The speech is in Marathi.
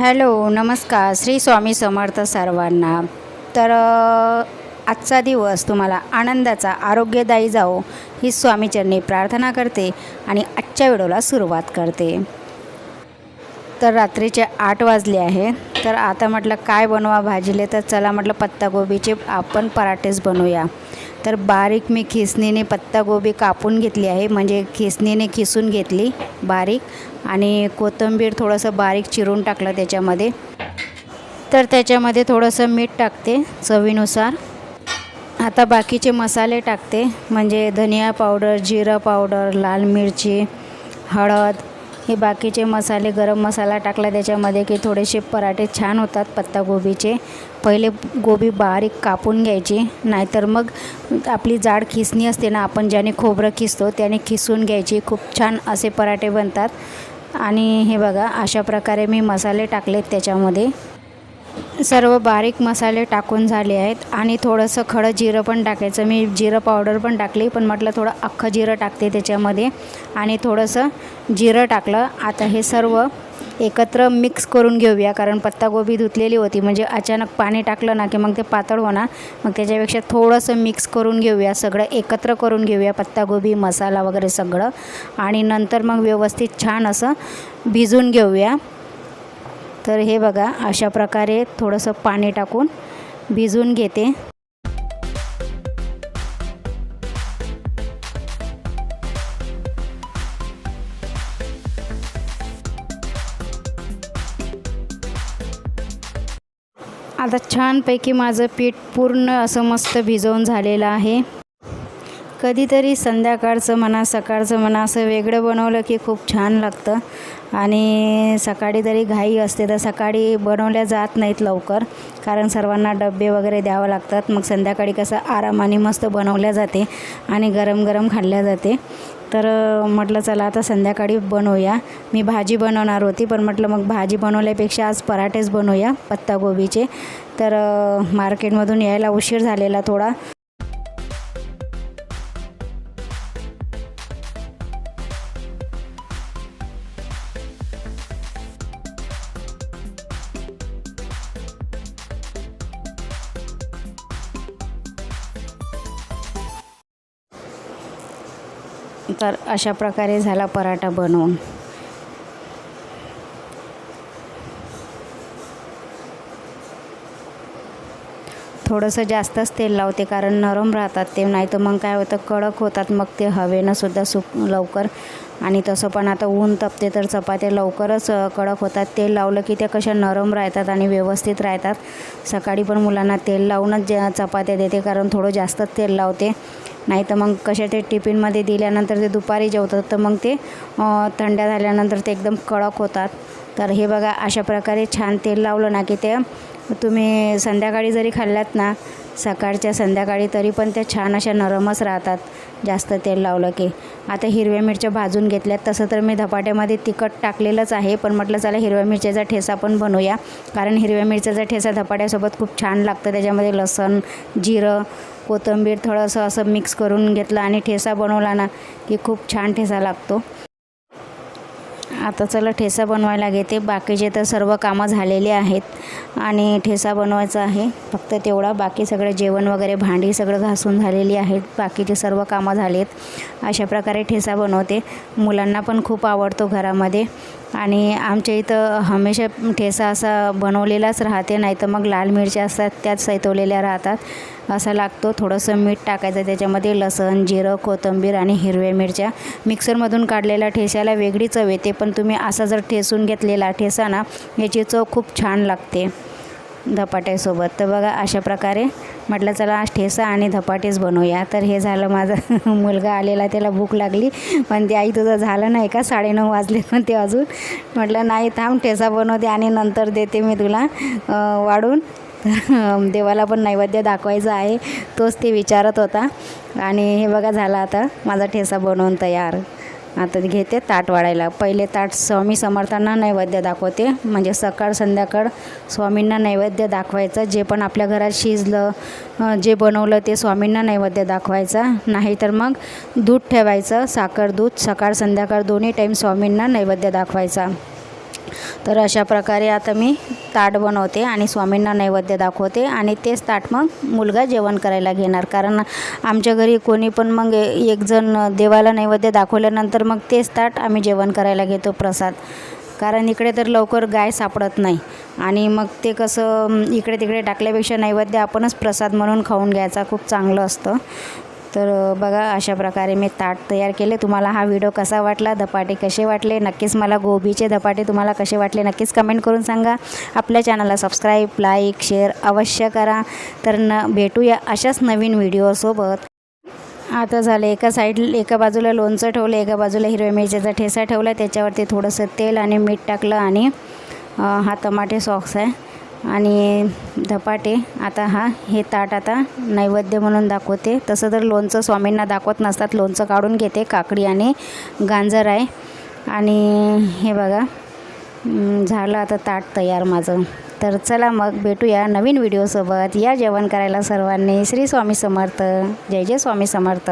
हॅलो नमस्कार. श्री स्वामी समर्थ सर्वांना. तर आजचा दिवस तुम्हाला आनंदाचा आरोग्यदायी जाओ ही स्वामीचरणी प्रार्थना करते आणि आजच्या व्हिडिओला सुरुवात करते. तर रात्रीचे आठ वाजले आहे. तर आता म्हटलं काय बनवा भाजीले? तर चला म्हटलं पत्तागोबीचे आपण पराठेच बनवूया. तर बारीक मी खिसणीने पत्तागोबी कापून घेतली आहे. म्हणजे खिसणीने खिसून घेतली बारीक आणि कोथिंबीर थोडंसं बारीक चिरून टाकलं त्याच्यामध्ये. तर त्याच्यामध्ये थोडंसं मीठ टाकते चवीनुसार. आता बाकीचे मसाले टाकते. म्हणजे धनिया पावडर जिरा पावडर लाल मिरची हळद हे बाकीचे मसाले गरम मसाला टाकला त्याच्यामध्ये की थोडेसे पराठे छान होतात पत्तागोबीचे पहिले गोबी बारीक कापून घ्यायची नाहीतर मग आपली जाड खिसणी असते ना आपण ज्याने खोबरं खिसतो त्याने खिसून घ्यायची. खूप छान असे पराठे बनतात. आणि हे बघा अशा प्रकारे मी मसाले टाकलेत त्याच्यामध्ये. सर्व बारीक मसाले टाकून झाले आहेत. आणि थोडंसं खडं जिरं पण टाकायचं. मी जिरं पावडर पण टाकली पण म्हटलं थोडं अख्खं जिरं टाकते त्याच्यामध्ये. आणि थोडंसं जिरं टाकलं. आता हे सर्व एकत्र मिक्स करून घेऊया कारण पत्तागोबी धुतलेली होती. म्हणजे अचानक पाणी टाकलं ना की मग ते पातळ होणार. मग त्याच्यापेक्षा थोडंसं मिक्स करून घेऊया. सगळं एकत्र करून घेऊया पत्तागोबी मसाला वगैरे सगळं. आणि नंतर मग व्यवस्थित छान असं भिजून घेऊया. तर हे बघा अशा प्रकारे थोडंसं पाणी टाकून भिजवून घेते. आता छानपैकी माझं पीठ पूर्ण असं मस्त भिजवून झालेलं आहे. कधीतरी संध्याकाळचं म्हणा सकाळचं म्हणा असं वेगळं बनवलं की खूप छान लागतं. आणि सकाळी तरी घाई असते तर सकाळी बनवल्या जात नाहीत लवकर. कारण सर्वांना डबे वगैरे द्यावं लागतात. मग संध्याकाळी कसं आरामाने मस्त बनवल्या जाते आणि गरम गरम खाल्ल्या जाते. तर म्हटलं चला आता संध्याकाळी बनवूया. मी भाजी बनवणार होती पण म्हटलं मग भाजी बनवल्यापेक्षा आज पराठेच बनवूया पत्तागोबीचे. तर मार्केटमधून यायला उशीर झालेला थोडा. तर अशा प्रकारे झाला पराठा बनवून. थोडंसं जास्तच तेल लावते कारण नरम राहतात ते नाही तर मग काय होतं कडक होतात मग ते हवेनंसुद्धा सुक लवकर. आणि तसं पण आता ऊन तपते तर चपात्या लवकरच कडक होतात. तेल लावलं की त्या कशा नरम राहतात आणि व्यवस्थित राहतात. सकाळी पण मुलांना तेल लावूनच ज्या चपात्या देते कारण थोडं जास्तच तेल लावते. नाही तर मग कशा ते टिफिनमध्ये दिल्यानंतर ते दुपारी जेवतात तर मग ते थंड झाल्यानंतर ते एकदम कडक होतात. तर हे बघा अशा प्रकारे छान तेल लावलं ना की ते तुम्ही संध्याकाळी जरी खाल्ल्यात ना सकाळच्या संध्याकाळी तरी पण त्या छान अशा नरमच राहतात जास्त तेल लावलं की. आता हिरव्या मिरच्या भाजून घेतल्यात तसं तर मी धपाट्यामध्ये तिखट टाकलेलंच आहे पण म्हटलं चला हिरव्या मिरच्याचा ठेसा पण बनवूया. कारण हिरव्या मिरच्याचा ठेसा धपाट्यासोबत खूप छान लागतं त्याच्यामध्ये लसण जिरं कोथिंबीर थोडंसं असं मिक्स करून घेतलं आणि ठेसा बनवला ना की खूप छान ठेसा लागतो. आता चला ठेसा बनवायला घेते. बाकीचे तर सर्व कामं झालेली आहेत आणि ठेसा बनवायचा आहे. फक्त तेवढा बाकी सगळं जेवण वगैरे भांडी सगळं घासून झालेली आहेत. बाकीचे सर्व कामं झालेत. अशा प्रकारे ठेसा बनवते. मुलांना पण खूप आवडतो घरामध्ये. आणि आमच्या इथं हमेशा ठेसा असा बनवलेलाच राहते नाही तर मग लाल मिरच्या असतात त्याच सैतवलेल्या राहतात. असा लागतो. थोडंसं मीठ टाकायचं त्याच्यामध्ये लसण जिरं कोथिंबीर आणि हिरव्या मिरच्या. मिक्सरमधून काढलेल्या ठेस्याला वेगळी चव येते पण तुम्ही असा जर ठेसून घेतलेला ठेसा ना याची चव खूप छान लागते. धपाट्यासोबत तर बघा अशा प्रकारे म्हटलं चला आज ठेसा आणि धपाटेच बनवूया. तर हे झालं माझा मुलगा आलेला त्याला भूक लागली. पण ते आई तुझं झालं नाही का? साडेनऊ वाजले. पण ते अजून म्हटलं नाही थांब ठेसा बनवते आणि नंतर देते मी तुला वाढून. देवाला पण नैवेद्य दाखवायचा आहे तोच ते विचारत होता. आणि हे बघा झाला आता माझा ठेसा बनवून तयार. आता घेते ताट वाढायला. पहिले ताट स्वामी समर्थांना नैवेद्य दाखवते. म्हणजे सकाळ संध्याकाळ स्वामींना नैवेद्य दाखवायचं. जे पण आपल्या घरात शिजलं जे बनवलं ते स्वामींना नैवेद्य दाखवायचा. नाहीतर मग दूध ठेवायचं साखर दूध. सकाळ संध्याकाळ दोन्ही टाईम स्वामींना नैवेद्य दाखवायचा. तर अशा प्रकारे आता मी ताट बनवते आणि स्वामींना नैवेद्य दाखवते आणि तेच ताट मग मुलगा जेवण करायला घेणार. कारण आमच्या घरी कोणी पण मग एकजण देवाला नैवेद्य दाखवल्यानंतर मग तेच ताट आम्ही जेवण करायला घेतो प्रसाद. कारण इकडे तर लवकर गाय सापडत नाही. आणि मग ते कसं इकडे तिकडे टाकल्यापेक्षा नैवेद्य आपणच प्रसाद म्हणून खाऊन घ्यायचा खूप चांगलं असतं. तर बघा अशा प्रकारे मी ताट तयार केले. तुम्हाला हा व्हिडिओ कसा वाटला धपाटे कसे वाटले नक्कीच मला गोबीचे धपाटे तुम्हाला कसे वाटले नक्कीच कमेंट करून सांगा. आपल्या चॅनलला सबस्क्राईब लाईक शेअर अवश्य करा. तर न भेटूया अशाच नवीन व्हिडिओसोबत. आता झालं एका साईड एका बाजूला लोणचं ठेवलं एका बाजूला हिरव्या मिरच्याचा ठेसा ठेवला. त्याच्यावरती थोडंसं तेल आणि मीठ टाकलं आणि हा टमाटे सॉक्स आहे. आणि धपाटे. आता हा हे ताट आता नैवेद्य म्हणून दाखवते. तसं तर लोणचं स्वामींना दाखवत नसतात. लोणचं काढून घेते काकडी आणि गांजर आहे. आणि हे बघा झालं आता ताट तयार माझं. तर चला मग भेटूया नवीन व्हिडिओसोबत. या जेवण करायला सर्वांनी श्री स्वामी समर्थ. जय जय स्वामी समर्थ.